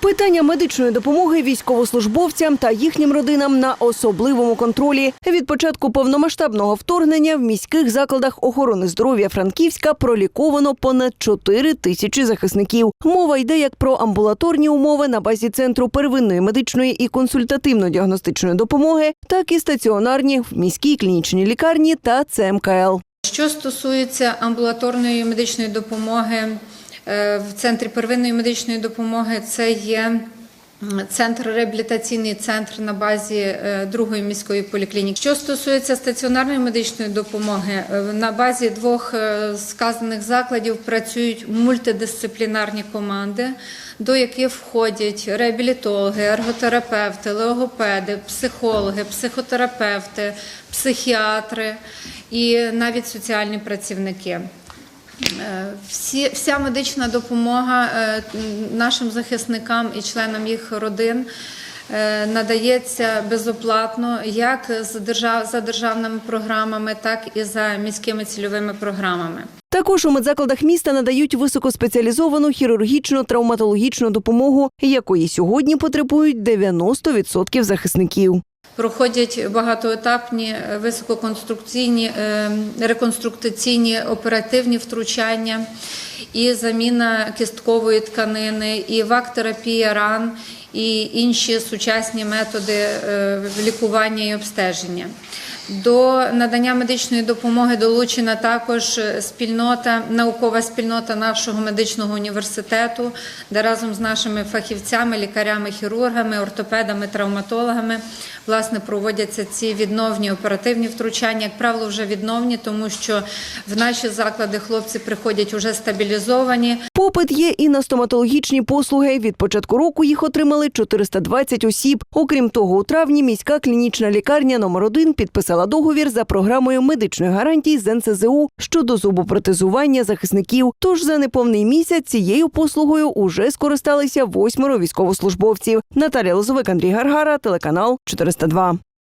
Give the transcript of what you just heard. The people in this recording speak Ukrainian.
Питання медичної допомоги військовослужбовцям та їхнім родинам на особливому контролі. Від початку повномасштабного вторгнення в міських закладах охорони здоров'я Франківська проліковано понад 4 тисячі захисників. Мова йде як про амбулаторні умови на базі центру первинної медичної і консультативно-діагностичної допомоги, так і стаціонарні в міській клінічній лікарні та ЦМКЛ. Що стосується амбулаторної медичної допомоги в центрі первинної медичної допомоги, це є центр реабілітаційний центр на базі е, другої міської поліклініки. Що стосується стаціонарної медичної допомоги, е, на базі двох е, сказаних закладів працюють мультидисциплінарні команди, до яких входять реабілітологи, ерготерапевти, логопеди, психологи, психотерапевти, психіатри і навіть соціальні працівники. Е, Всі, вся медична допомога е, нашим захисникам і членам їх родин е, надається безоплатно як за державними програмами, так і за міськими цільовими програмами. Також у медзакладах міста надають високоспеціалізовану хірургічну травматологічну допомогу, якої сьогодні потребують 90% захисників. Проходять багатоетапні е, висококонструкційні реконструкційні реконструктаційні оперативні втручання, і заміна кісткової тканини, і вак-терапія ран, і інші сучасні методи е, лікування і обстеження. До надання медичної допомоги долучена також спільнота, наукова спільнота нашого медичного університету, де разом з нашими фахівцями, лікарями, хірургами, ортопедами, травматологами власне проводяться ці відновні оперативні втручання. Як правило, вже відновні, тому що в наші заклади хлопці приходять уже стабілізовані. Попит є і на стоматологічні послуги. Від початку року їх отримали 420 осіб. Окрім того, у травні міська клінічна лікарня номер 1 підписала договір за програмою медичних гарантій з НСЗУ щодо зубопротезування захисників. Тож за неповний місяць цією послугою уже скористалися восьмеро військовослужбовців. Наталія Лозовик, Андрій Гаргара, телеканал 402.